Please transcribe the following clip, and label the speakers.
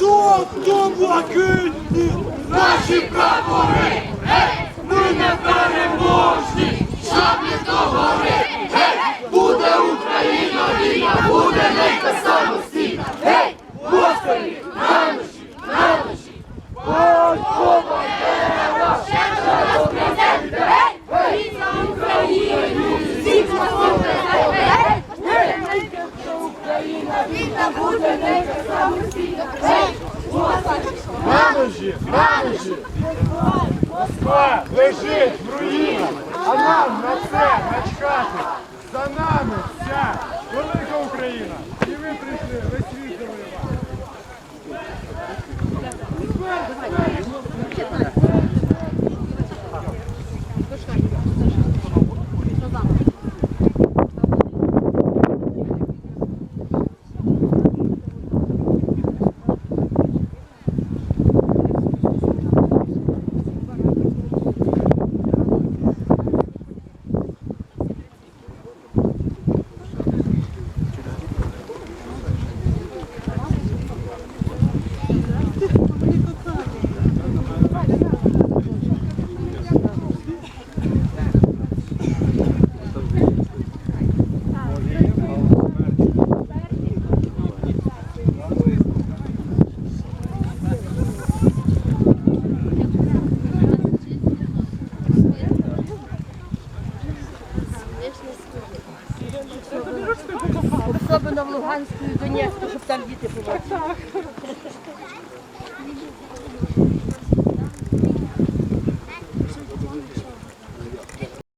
Speaker 1: Çok çok vakit. Наші прапори, гей, ми не переможні, шаблі до гори, гей, буде Україна, війна, буде нейка самостійна, гей, Господи, на душі, на ще до нас президент, Україну, всіх спасибо, Україна, війна, буде не самостійна, гей, Радужі, радужі! Москва лежить в руїнах, а нам на це особливо в Луганську і Донецьку, щоб там діти побачили.